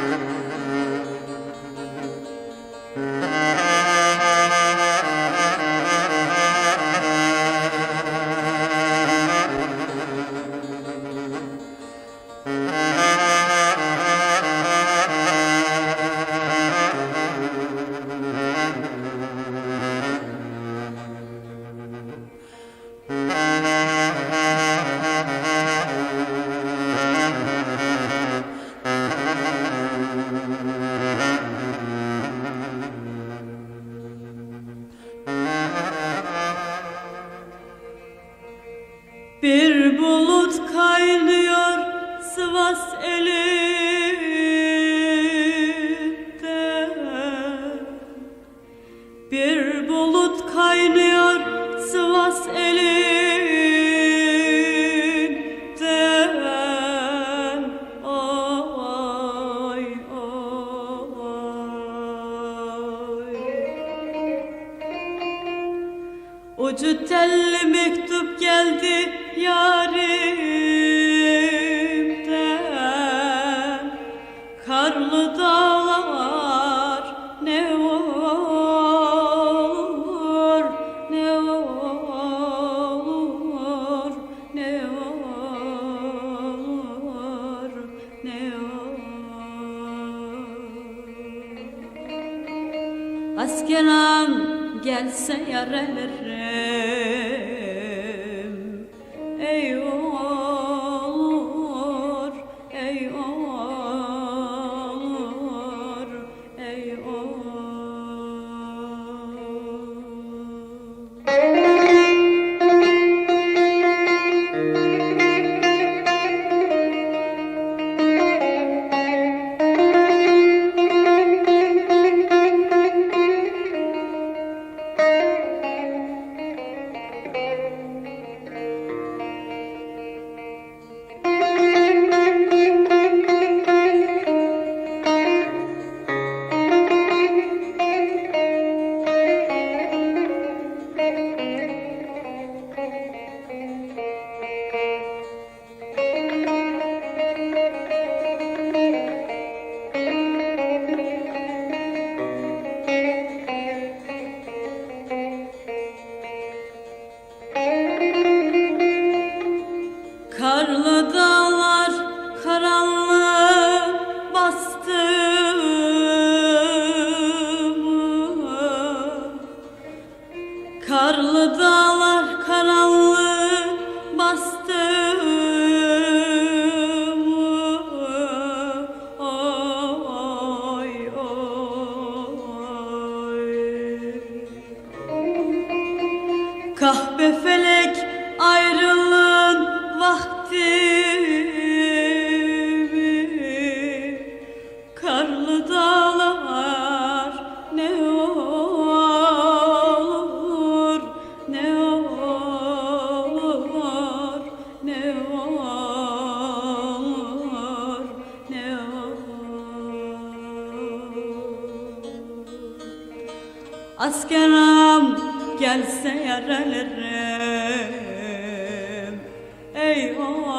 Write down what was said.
Mm-hmm. Bir bulut kaynıyor Sivas elinde Ucu telli mektup geldi yarimden. Karlı dağlar ne olur ne olur ne olur ne olur. Askeram gelse yaralırım dağlar karanlığı bastı mı? Oy oy Kahpe felek Askeram gelse yaralırım Ey o